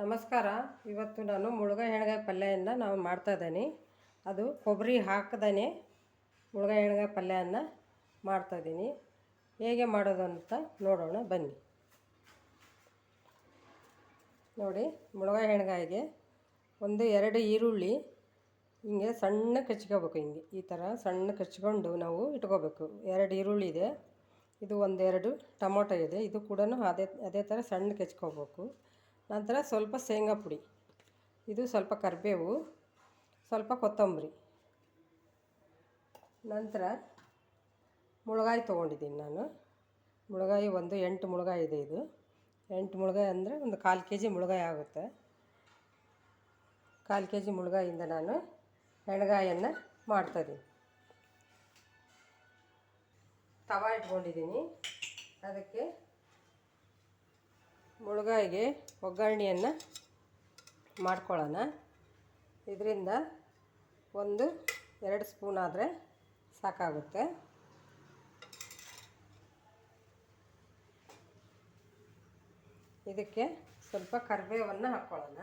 ನಮಸ್ಕಾರ. ಇವತ್ತು ನಾನು ಮುಳುಗ ಹೆಣ್ಗಾಯಿ ಪಲ್ಯವನ್ನು ನಾವು ಮಾಡ್ತಾ ಇದ್ದೀನಿ. ಅದು ಕೊಬ್ಬರಿ ಹಾಕದೇ ಮುಳುಗ ಹೆಣ್ಗಾಯಿ ಪಲ್ಯವನ್ನು ಮಾಡ್ತಾಯಿದ್ದೀನಿ ಹೇಗೆ ಮಾಡೋದು ಅಂತ ನೋಡೋಣ, ಬನ್ನಿ. ನೋಡಿ ಮುಳುಗ ಹೆಣಗಾಯಿಗೆ ಒಂದು ಎರಡು ಈರುಳ್ಳಿ ಹಿಂಗೆ ಸಣ್ಣ ಕಚ್ಕೋಬೇಕು ಹಿಂಗೆ. ಈ ಥರ ಸಣ್ಣ ಕಚ್ಕೊಂಡು ನಾವು ಇಟ್ಕೋಬೇಕು. ಎರಡು ಈರುಳ್ಳಿ ಇದೆ. ಇದು ಒಂದೆರಡು ಟೊಮೊಟೊ ಇದೆ. ಇದು ಕೂಡ ಅದೇ ಅದೇ ಥರ ಸಣ್ಣ ಕೆಚ್ಕೋಬೇಕು. ನಂತರ ಸ್ವಲ್ಪ ಶೇಂಗಾ ಪುಡಿ. ಇದು ಸ್ವಲ್ಪ ಕರಿಬೇವು, ಸ್ವಲ್ಪ ಕೊತ್ತಂಬರಿ. ನಂತರ ಮುಳುಗಾಯಿ ತೊಗೊಂಡಿದ್ದೀನಿ ನಾನು. ಮುಳಗಾಯಿ ಒಂದು ಎಂಟು ಮುಳುಗಾಯಿ ಇದೆ ಇದು. ಎಂಟು ಮುಳುಗಾಯಿ ಅಂದರೆ ಒಂದು ಕಾಲು ಕೆ ಜಿ ಮುಳಗಾಯಿ ಆಗುತ್ತೆ. ಕಾಲು ಕೆ ಜಿ ಮುಳುಗಾಯಿಂದ ನಾನು ಎಣ್ಗಾಯನ್ನು ಮಾಡ್ತಾಯಿದ್ದೀನಿ ತವ ಇಟ್ಕೊಂಡಿದ್ದೀನಿ. ಅದಕ್ಕೆ ಮುಳುಗಾಯಿಗೆ ಒಗ್ಗರಣೆಯನ್ನು ಮಾಡ್ಕೊಳ್ಳೋಣ. ಇದರಿಂದ ಒಂದು, ಎರಡು ಸ್ಪೂನ್ ಆದರೆ ಸಾಕಾಗುತ್ತೆ. ಇದಕ್ಕೆ ಸ್ವಲ್ಪ ಕರಿಬೇವನ್ನು ಹಾಕ್ಕೊಳ್ಳೋಣ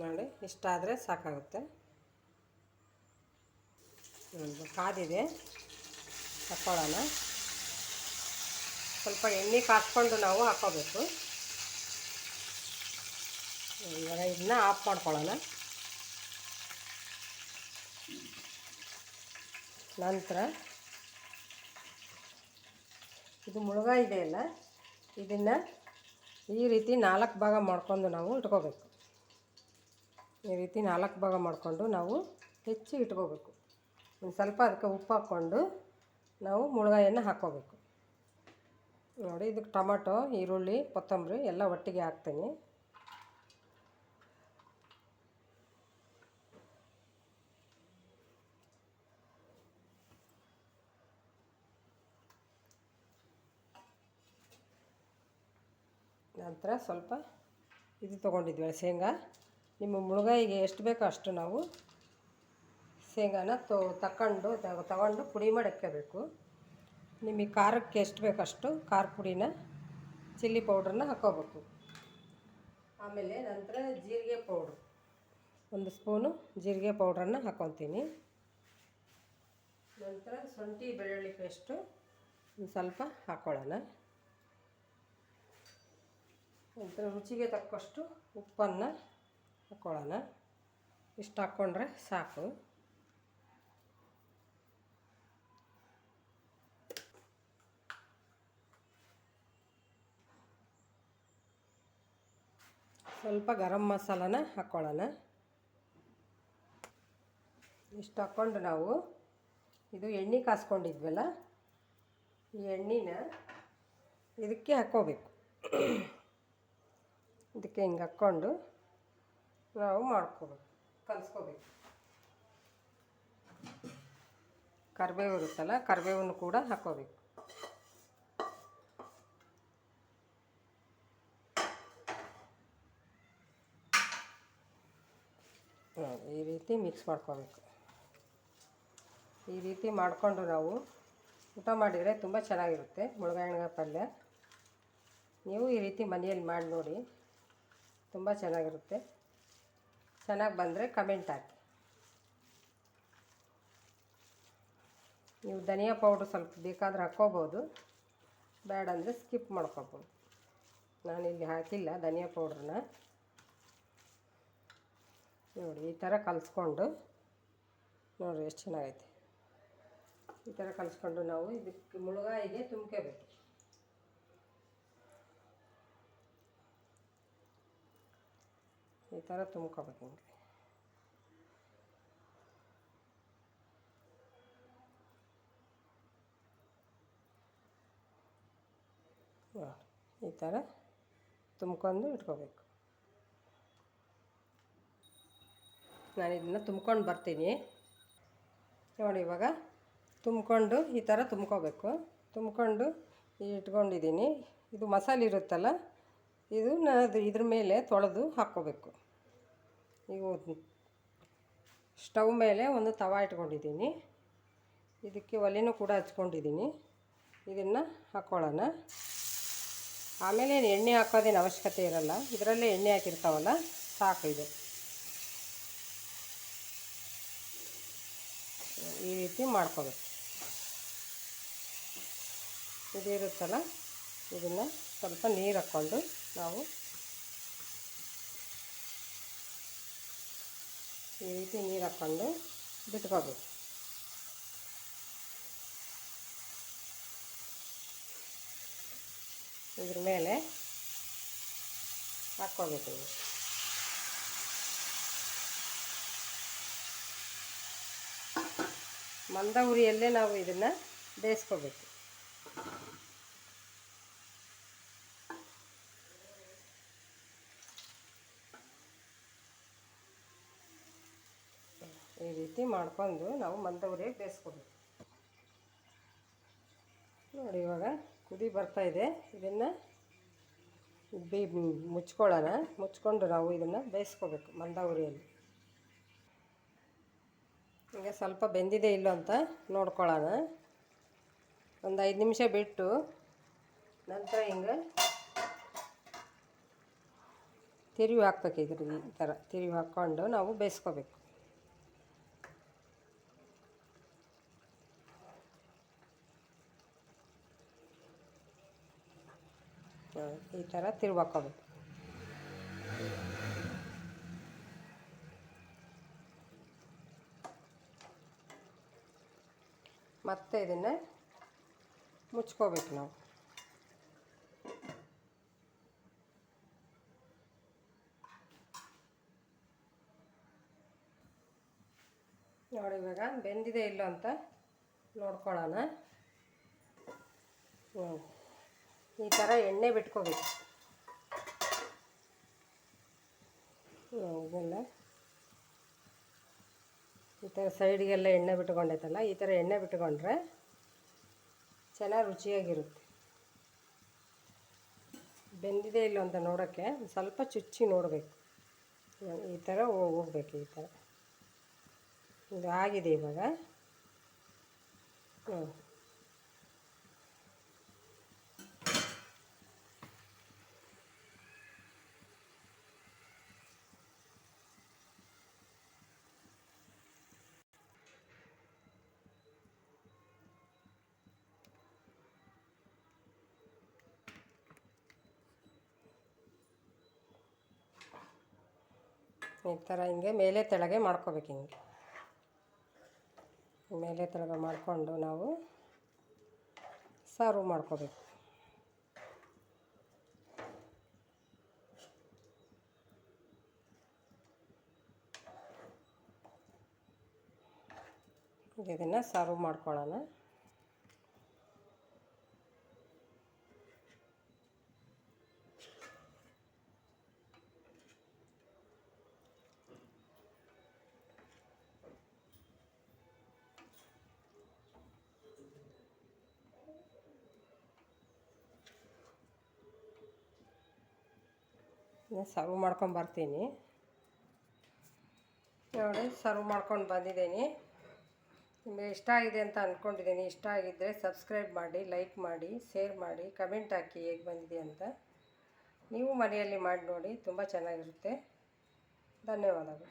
ನೋಡಿ ಇಷ್ಟಾದರೆ ಸಾಕಾಗುತ್ತೆ. ಕಾದಿದೆ. ಹಾಕ್ಕೊಳ್ಳೋಣ ಸ್ವಲ್ಪ ಎಣ್ಣೆ ಕಾಸ್ಕೊಂಡು ನಾವು ಹಾಕೋಬೇಕು ಇವಾಗ ಇದನ್ನ ಆಫ್ ಮಾಡ್ಕೊಳ್ಳೋಣ. ನಂತರ ಇದು ಮುಳುಗಾಯಿ ಇದೆಯಲ್ಲ ಇದನ್ನು ಈ ರೀತಿ ನಾಲ್ಕು ಭಾಗ ಮಾಡ್ಕೊಂಡು ನಾವು ಇಟ್ಕೋಬೇಕು. ಈ ರೀತಿ ನಾಲ್ಕು ಭಾಗ ಮಾಡಿಕೊಂಡು ನಾವು ಹೆಚ್ಚಿ ಇಟ್ಕೋಬೇಕು. ಒಂದು ಸ್ವಲ್ಪ ಅದಕ್ಕೆ ಉಪ್ಪು ಹಾಕ್ಕೊಂಡು ನಾವು ಮುಳುಗಾಯನ್ನು ಹಾಕ್ಕೋಬೇಕು. ನೋಡಿ, ಇದಕ್ಕೆ ಟೊಮಟೊ, ಈರುಳ್ಳಿ, ಕೊತ್ತಂಬರಿ ಎಲ್ಲ ಒಟ್ಟಿಗೆ ಹಾಕ್ತೀನಿ. ನಂತರ ಸ್ವಲ್ಪ ಇದು ತೊಗೊಂಡಿದ್ವಿ ಶೇಂಗಾ. ನಿಮ್ಮ ಮುಳುಗಾಯಿಗೆ ಎಷ್ಟು ಬೇಕೋ ಅಷ್ಟು ನಾವು ಶೇಂಗಾನ ತೊ ತಗೊಂಡು ತಗೊಂಡು ಪುಡಿ ಮಾಡಿ ಇಟ್ಕೋಬೇಕು ನಿಮಗೆ ಖಾರಕ್ಕೆ ಎಷ್ಟು ಬೇಕಷ್ಟು ಖಾರ ಪುಡಿನ, ಚಿಲ್ಲಿ ಪೌಡ್ರನ್ನ ಹಾಕೋಬೇಕು ಆಮೇಲೆ ನಂತರ ಜೀರಿಗೆ ಪೌಡ್ರ್. ಒಂದು ಸ್ಪೂನು ಜೀರಿಗೆ ಪೌಡ್ರನ್ನು ಹಾಕೊತೀನಿ ನಂತರ ಶುಂಠಿ ಬೆಳ್ಳುಳ್ಳಿ ಪೇಸ್ಟು ಒಂದು ಸ್ವಲ್ಪ ಹಾಕ್ಕೊಳ್ಳೋಣ. ನಂತರ ರುಚಿಗೆ ತಕ್ಕಷ್ಟು ಉಪ್ಪನ್ನು ಹಾಕ್ಕೊಳ್ಳೋಣ. ಇಷ್ಟು ಹಾಕ್ಕೊಂಡ್ರೆ ಸಾಕು. ಸ್ವಲ್ಪ ಗರಂ ಮಸಾಲನ ಹಾಕ್ಕೊಳ್ಳೋಣ ಇಷ್ಟು ಹಾಕ್ಕೊಂಡು ನಾವು ಇದು ಎಣ್ಣೆ ಕಾಸ್ಕೊಂಡಿದ್ವಲ್ಲ, ಈ ಎಣ್ಣೆನ ಇದಕ್ಕೆ ಹಾಕ್ಕೋಬೇಕು. ಇದಕ್ಕೆ ಹಿಂಗೆ ಹಾಕ್ಕೊಂಡು ನಾವು ಮಾಡ್ಕೋಬೇಕು, ಕಲಿಸ್ಕೋಬೇಕು. ಕರಿಬೇವು ಇರುತ್ತಲ್ಲ, ಕರಿಬೇವನ್ನು ಕೂಡ ಹಾಕ್ಕೋಬೇಕು ಈ ರೀತಿ ಮಿಕ್ಸ್ ಮಾಡ್ಕೋಬೇಕು. ಈ ರೀತಿ ಮಾಡಿಕೊಂಡು ನಾವು ಊಟ ಮಾಡಿದರೆ ತುಂಬ ಚೆನ್ನಾಗಿರುತ್ತೆ ಮುಳುಗಾಯಿ ಪಲ್ಯ. ನೀವು ಈ ರೀತಿ ಮನೆಯಲ್ಲಿ ಮಾಡಿ ನೋಡಿ, ತುಂಬ ಚೆನ್ನಾಗಿರುತ್ತೆ. ಚೆನ್ನಾಗಿ ಬಂದರೆ ಕಮೆಂಟ್ ಹಾಕಿ. ನೀವು ಧನಿಯಾ ಪೌಡ್ರ್ ಸ್ವಲ್ಪ ಬೇಕಾದರೆ ಹಾಕ್ಕೋಬೋದು. ಬೇಡ ಅಂದರೆ ಸ್ಕಿಪ್ ಮಾಡ್ಕೋಬೋದು. ನಾನಿಲ್ಲಿ ಹಾಕಿಲ್ಲ ಧನಿಯಾ ಪೌಡ್ರನ್ನ ನೋಡಿ, ಈ ಥರ ಕಲಿಸ್ಕೊಂಡು ನೋಡಿರಿ ಎಷ್ಟು ಚೆನ್ನಾಗೈತೆ. ಈ ಥರ ಕಲಿಸ್ಕೊಂಡು ನಾವು ಇದಕ್ಕೆ ಮುಳುಗಾಯಿಗೆ ತುಂಬ್ಕೋಬೇಕು. ಈ ಥರ ತುಂಬ್ಕೋಬೇಕು ಹಿಂಗೆ ಈ ಥರ ತುಂಬ್ಕೊಂಡು ಇಟ್ಕೋಬೇಕು. ನಾನು ಇದನ್ನು ತುಂಬ್ಕೊಂಡು ಬರ್ತೀನಿ. ನೋಡಿ ಇವಾಗ ತುಂಬ್ಕೊಂಡು ಈ ಥರ ತುಂಬ್ಕೋಬೇಕು. ತುಂಬ್ಕೊಂಡು ಇಟ್ಕೊಂಡಿದ್ದೀನಿ. ಇದು ಮಸಾಲೆ ಇರುತ್ತಲ್ಲ, ಇದು ಅದು ಇದ್ರ ಮೇಲೆ ತೊಳೆದು ಹಾಕ್ಕೋಬೇಕು. ಈಗ ಸ್ಟವ್ ಮೇಲೆ ಒಂದು ತವ ಇಟ್ಕೊಂಡಿದ್ದೀನಿ. ಇದಕ್ಕೆ ಒಲೆನೂ ಕೂಡ ಹಚ್ಕೊಂಡಿದ್ದೀನಿ. ಇದನ್ನು ಹಾಕ್ಕೊಳ್ಳೋಣ ಆಮೇಲೆ ಎಣ್ಣೆ ಹಾಕೋದೇನು ಅವಶ್ಯಕತೆ ಇರಲ್ಲ, ಇದರಲ್ಲೇ ಎಣ್ಣೆ ಹಾಕಿರ್ತಾವಲ್ಲ, ಸಾಕು ಇದು. ಈ ರೀತಿ ಮಾಡ್ಕೋಬೇಕು ಇದಿರುತ್ತಲ್ಲ ಇದನ್ನು ಸ್ವಲ್ಪ ನೀರು ಹಾಕ್ಕೊಂಡು ನಾವು ಈ ರೀತಿ ನೀರು ಹಾಕ್ಕೊಂಡು ಬಿಟ್ಕೋಬೇಕು ಇದ್ರ ಮೇಲೆ ಹಾಕ್ಕೋಬೇಕು ಮಂದ ಉರಿಯಲ್ಲೇ ನಾವು ಇದನ್ನು ಬೇಯಿಸ್ಕೋಬೇಕು. ಈ ರೀತಿ ಮಾಡ್ಕೊಂಡು ನಾವು ಮಂದ ಉರಿಯಾಗಿ ಬೇಯಿಸ್ಕೋಬೇಕು. ನೋಡಿ, ಇವಾಗ ಕುದಿ ಬರ್ತಾ ಇದೆ. ಇದನ್ನು ಬಿ ಮುಚ್ಕೊಳ್ಳೋಣ. ಮುಚ್ಕೊಂಡು ನಾವು ಇದನ್ನು ಬೇಯಿಸ್ಕೋಬೇಕು ಮಂದ ಉರಿಯಲ್ಲಿ. ಈಗ ಸ್ವಲ್ಪ ಬೆಂದಿದೆ ಇಲ್ಲೋ ಅಂತ ನೋಡ್ಕೊಳ್ಳೋಣ. ಒಂದು ಐದು ನಿಮಿಷ ಬಿಟ್ಟು ನಂತರ ಹಿಂಗೆ ತಿರುವಿ ಹಾಕ್ಬೇಕು ಈ ಥರ, ತಿರುವಿ ಹಾಕ್ಕೊಂಡು ನಾವು ಬೇಯಿಸ್ಕೋಬೇಕು. ಈ ಥರ ತಿರುವಾಕೋಬೇಕು. ಮತ್ತೆ ಇದನ್ನು ಮುಚ್ಕೋಬೇಕು ನಾವು. ನೋಡಿ ಇವಾಗ ಬೆಂದಿದೆ ಇಲ್ಲೋ ಅಂತ ನೋಡ್ಕೊಳ್ಳೋಣ. ಹ್ಞೂ ಈ ಥರ ಎಣ್ಣೆ ಬಿಟ್ಕೋಬೇಕು. ಹ್ಞೂ, ಇದೆಲ್ಲ ಈ ಥರ ಸೈಡಿಗೆಲ್ಲ ಎಣ್ಣೆ ಬಿಟ್ಕೊಂಡೈತಲ್ಲ ಈ ಥರ ಎಣ್ಣೆ ಬಿಟ್ಕೊಂಡ್ರೆ ಚೆನ್ನಾಗಿ ರುಚಿಯಾಗಿರುತ್ತೆ. ಬೆಂದಿದೆ ಇಲ್ಲ ಅಂತ ನೋಡೋಕ್ಕೆ ಸ್ವಲ್ಪ ಚುಚ್ಚಿ ನೋಡಬೇಕು. ಈ ಥರ ಹೋಗ್ಬೇಕು ಈ ಥರ. ಇದು ಆಗಿದೆ ಇವಾಗ. ಹ್ಞೂ ಈ ಥರ ಹಿಂಗೆ ಮೇಲೆ ತೆಳಗೆ ಮಾಡ್ಕೋಬೇಕು ಹಿಂಗೆ. ಮೇಲೆ ತೆಳಗೆ ಮಾಡಿಕೊಂಡು ನಾವು ಸರ್ವ್ ಮಾಡ್ಕೋಬೇಕು. ಇದನ್ನು ಸರ್ವ್ ಮಾಡ್ಕೊಳ್ಳೋಣ. ಸರ್ವ್ ಮಾಡ್ಕೊಂಡು ಬರ್ತೀನಿ. ನೋಡಿ ಸರ್ವ್ ಮಾಡ್ಕೊಂಡು ಬಂದಿದ್ದೀನಿ. ನಿಮಗೆ ಇಷ್ಟ ಆಗಿದೆ ಅಂತ ಅಂದ್ಕೊಂಡಿದ್ದೀನಿ ಇಷ್ಟ ಆಗಿದ್ದರೆ ಸಬ್ಸ್ಕ್ರೈಬ್ ಮಾಡಿ ಲೈಕ್ ಮಾಡಿ ಶೇರ್ ಮಾಡಿ ಕಮೆಂಟ್ ಹಾಕಿ ಹೇಗೆ ಬಂದಿದೆ ಅಂತ. ನೀವು ಮನೆಯಲ್ಲಿ ಮಾಡಿ ನೋಡಿ, ತುಂಬ ಚೆನ್ನಾಗಿರುತ್ತೆ. ಧನ್ಯವಾದಗಳು.